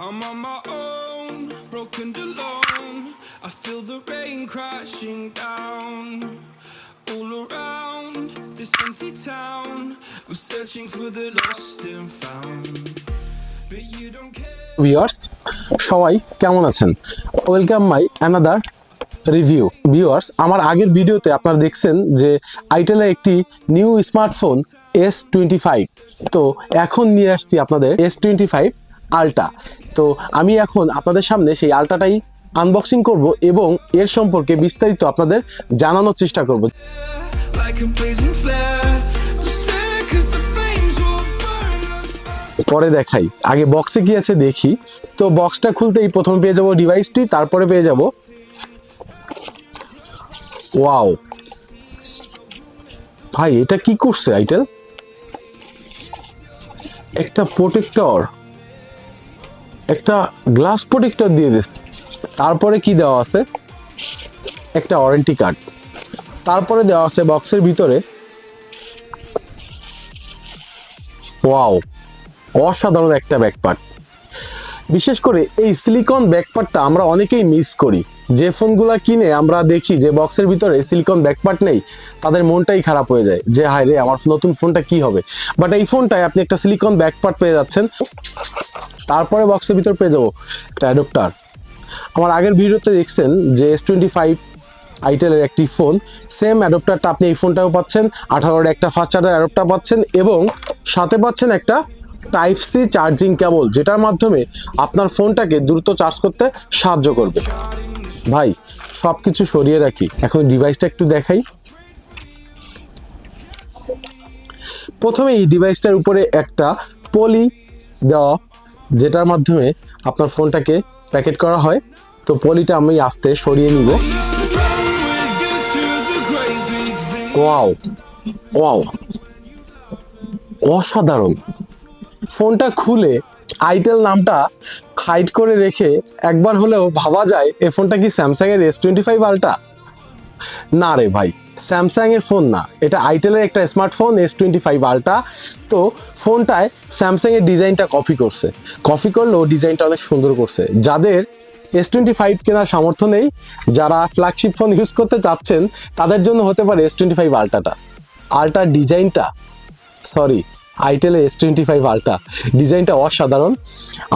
I'm on my own, broken alone. I feel the rain crashing down all around this empty town. I'm searching for the lost and found, but you don't care. Viewers সবাই কেমন আছেন welcome my another review viewers আমার আগের ভিডিওতে আপনারা দেখছেন যে আইটেলের একটি new smartphone S twenty five তো এখন নিয়ে আসছি আপনাদের এস টোয়েন্টি ফাইভ আলটা। তো আমি এখন আপনাদের সামনে সেই আলটাটাই আনবক্সিং করব এবং এর সম্পর্কে বিস্তারিত আপনাদের জানানোর চেষ্টা করব. পরে দেখাই। আগে বক্সে কি আছে দেখি। তো বক্সটা খুলতেই প্রথমে পেয়ে যাব ডিভাইসটি তারপরে পেয়ে যাব। ওয়াও ভাই এটা কি করছে আইটেল একটা প্রোটেক্টর একটা গ্লাস প্রোটেক্টর দিয়ে দিচ্ছে তারপরে কি দেওয়া আছে? একটা ওয়ারেন্টি কার্ড তারপরে দেওয়া আছে বক্সের ভিতরে ওয়াও অসাধারণ একটা ব্যাকপার্ট বিশেষ করে এই সিলিকন ব্যাকপার্টটা আমরা অনেকেই মিস করি। যে ফোনগুলো কিনে আমরা দেখি যে বক্সের ভিতরে সিলিকন ব্যাকপার্ট নেই, তাদের মনটাই খারাপ হয়ে যায় যে হায় রে আমার নতুন ফোনটা কি হবে? বাট এই ফোনটায় আপনি একটা সিলিকন ব্যাকপার্ট পেয়ে যাচ্ছেন। তারপরে বক্সের ভিতর পেয়ে যাব একটা অ্যাডপ্টার আমার আগের ভিডিওতে দেখছেন যে এস টোয়েন্টি ফাইভ আইটেলের একটি ফোন সেম অ্যাডপ্টারটা আপনি এই ফোনটাও পাচ্ছেন, আঠারোর একটা ফাস্ট চার্জার অ্যাডপ্টার পাচ্ছেন এবং সাথে পাচ্ছেন একটা টাইপ সি চার্জিং কেবল যেটার মাধ্যমে আপনার ফোনটাকে দ্রুত চার্জ করতে সাহায্য করবে। ভাই সব কিছু সরিয়ে রাখি। এখন ডিভাইসটা একটু দেখাই। প্রথমে এই ডিভাইসটার উপরে একটা পলি দেওয়া যেটার মাধ্যমে আপনার ফোনটাকে প্যাকেট করা হয়, তো পলিটা আমি আস্তে সরিয়ে নিব। ওয়াও ওয়াও, অসাধারণ। ফোনটা খুলে আইটেল নামটা হাইড করে রেখে একবার হলেও ভাবা যায়, এই ফোনটা কি স্যামসাং এর এস টোয়েন্টি ফাইভ আলটা না রে ভাই স্যামসাং এর ফোন না। এটা আইটেলের একটা স্মার্টফোন এস টোয়েন্টি ফাইভ আলটা তো ফোনটায় স্যামসাং এর ডিজাইনটা কপি করছে। কপি করলেও ডিজাইনটা অনেক সুন্দর করছে। যাদের এস টোয়েন্টি ফাইভ কেনার সামর্থ্য নেই, যারা ফ্ল্যাগশিপ ফোন ইউজ করতে চাচ্ছেন, তাদের জন্য হতে পারে এস টোয়েন্টি ফাইভ আলটাটা আলটার ডিজাইনটা sorry itel S twenty five ultra ডিজাইনটা অসাধারণ।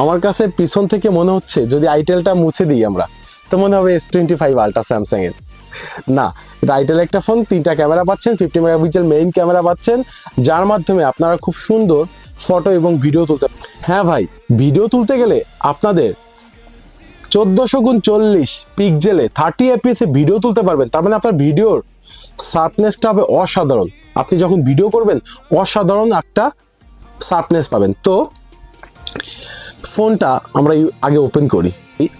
আমার কাছে পিছন থেকে মনে হচ্ছে, যদি আইটেলটা মুছে দিই আমরা, তো মনে হবে S twenty five ultra Samsung এর। না এটা আইটেল একটা ফোন তিনটা ক্যামেরা পাচ্ছেন ফিফটি মেগাপিক্সেল মেইন ক্যামেরা পাচ্ছেন, যার মাধ্যমে আপনারা খুব সুন্দর ফটো এবং ভিডিও তুলতে হ্যাঁ ভাই ভিডিও তুলতে গেলে আপনাদের চোদ্দোশো গুণ চল্লিশ পিকজেলে থার্টি এপিএসে ভিডিও তুলতে পারবেন। তার মানে আপনার ভিডিওর শার্পনেসটা হবে অসাধারণ। আপনি যখন ভিডিও করবেন, অসাধারণ একটা শার্পনেস পাবেন। তো ফোনটা আমরা আগে ওপেন করি।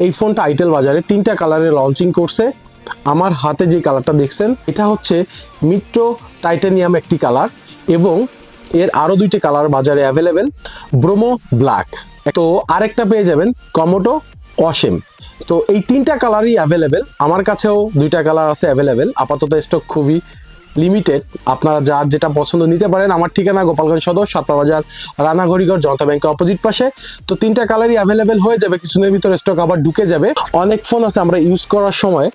এই ফোনটা আইটেল বাজারে তিনটা কালারে লঞ্চিং করছে। আমার হাতে যে কালারটা দেখছেন, এটা হচ্ছে মিট্রো টাইটানিয়াম একটি কালার এবং এর আরও দুইটি কালার বাজারে অ্যাভেলেবেল ব্রোমো ব্ল্যাক। তো আরেকটা পেয়ে যাবেন কমোটো অসেম। তো এই তিনটা কালারই অ্যাভেলেবেল আমার কাছেও দুইটা কালার আছে অ্যাভেলেবেল আপাতত স্টক খুবই লিমিটেড আপনারা যার যেটা পছন্দ নিতে পারেন, আমার ঠিকানা গোপালগঞ্জ সদর সাতটা বাজার, রানাঘড়িগড় জনতা ব্যাংকের অপোজিট পাশে। তো তিনটা কালারই অ্যাভেলেবেল হয়ে যাবে, কিছুদিনের ভিতরে স্টক আবার ঢুকে যাবে। অনেক ফোন আছে আমরা ইউজ করার সময়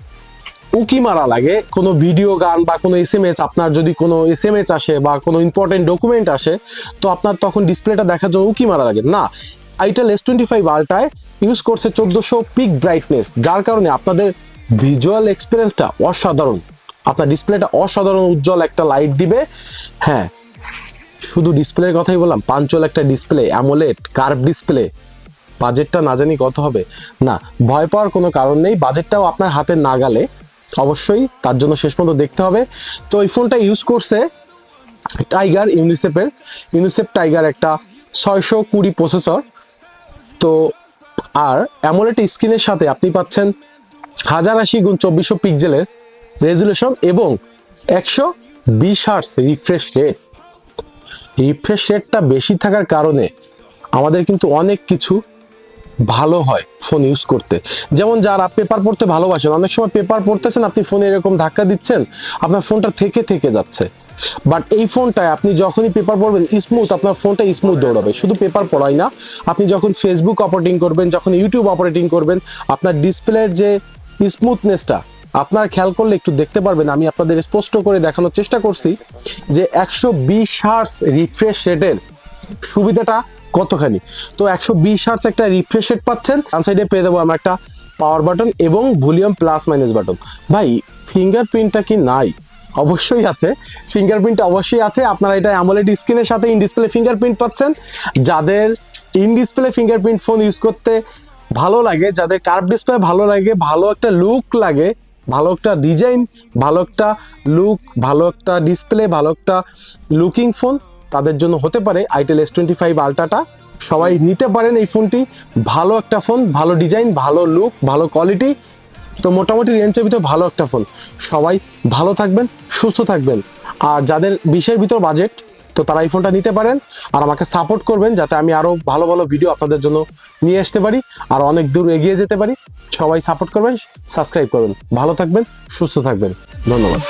উকি মারা লাগে। কোনো ভিডিও, গান বা কোনো এস এম এস আপনার যদি কোনো এস এম এস আসে বা কোনো ইম্পর্টেন্ট ডকুমেন্ট আসে, তো আপনার তখন ডিসপ্লেটা দেখার জন্য উকি মারা লাগে। না আইটেল এস টোয়েন্টি ফাইভ আলটায় ইউজ করছে চোদ্দোশো পিক ব্রাইটনেস যার কারণে আপনাদের ভিজুয়াল এক্সপিরিয়েন্সটা অসাধারণ। আপনার ডিসপ্লেটা অসাধারণ উজ্জ্বল একটা লাইট দিবে। হ্যাঁ শুধু ডিসপ্লের কথাই বললাম, পাঞ্চল একটা ডিসপ্লে অ্যামোলেট কার্ভ ডিসপ্লে বাজেটটা না জানি কত হবে। না, ভয় পাওয়ার কোনো কারণ নেই বাজেটটাও আপনার হাতে না গেলে অবশ্যই, তার জন্য শেষ পর্যন্ত দেখতে হবে। তো এই ফোনটা ইউজ করছে টাইগার ইউনিসেফের ইউনিসেফ টাইগার একটা ছয়শো কুড়ি প্রসেসর তো আর অ্যামোলেট স্ক্রিনের সাথে আপনি পাচ্ছেন হাজার আশি গুণ চব্বিশশো পিক্সেলের রেজুলেশন এবং একশো বিশ হার্স রিফ্রেশ রেট রিফ্রেশ রেটটা বেশি থাকার কারণে আমাদের কিন্তু অনেক কিছু ভালো হয় ফোন ইউজ করতে। যেমন যারা পেপার পড়তে ভালোবাসেন, অনেক সময় পেপার পড়তেছেন, আপনি ফোনে এরকম ধাক্কা দিচ্ছেন, আপনার ফোনটা থেকে থেকে যাচ্ছে। বাট এই ফোনটায় আপনি যখনই পেপার পড়বেন স্মুথ আপনার ফোনটা স্মুথ দৌড়াবে। শুধু পেপার পড়াই না, আপনি যখন ফেসবুক অপারেটিং করবেন, যখন ইউটিউব অপারেটিং করবেন, আপনার ডিসপ্লের যে স্মুথনেসটা আপনার খেয়াল করলে একটু দেখতে পারবেন, আমি আপনাদের স্পষ্ট করে দেখানোর চেষ্টা করছি যে একশো বিশ হার্স রিফ্রেশ রেটের সুবিধাটা কতখানি? তো একশো বিশ হার্স একটা রিফ্রেশ রেট পাচ্ছেন। ডান সাইডে পেয়ে দেবো আমরা একটা পাওয়ার বাটন এবং ভলিউম প্লাস মাইনাস বাটন ভাই ফিঙ্গারপ্রিন্টটা কি নাই? অবশ্যই আছে। ফিঙ্গারপ্রিন্ট অবশ্যই আছে। আপনারা এটা অ্যামোলেড স্ক্রিনের সাথে ইন ডিসপ্লে ফিঙ্গারপ্রিন্ট পাচ্ছেন। যাদের in display fingerprint phone use করতে ভালো লাগে, যাদের কার্ভ ডিসপ্লে ভালো লাগে, ভালো একটা লুক লাগে, ভালো একটা ডিজাইন ভালো একটা লুক ভালো একটা ডিসপ্লে ভালো একটা লুকিং ফোন তাদের জন্য হতে পারে আইটেল এস টোয়েন্টি ফাইভ আলট্রাটা সবাই নিতে পারেন এই ফোনটি। ভালো একটা ফোন, ভালো ডিজাইন, ভালো লুক, ভালো কোয়ালিটি। তো মোটামুটি রেঞ্জের ভিতরে ভালো একটা ফোন। সবাই ভালো থাকবেন, সুস্থ থাকবেন। আর যাদের বিশের ভিতর বাজেট তো তারা এই ফোনটা নিতে পারেন। আর আমাকে সাপোর্ট করবেন যাতে আমি আরও ভালো ভালো ভিডিও আপনাদের জন্য নিয়ে আসতে পারি। আর অনেক দূর এগিয়ে যেতে পারি। সবাই সাপোর্ট করবেন সাবস্ক্রাইব করবেন। ভালো থাকবেন, সুস্থ থাকবেন। ধন্যবাদ।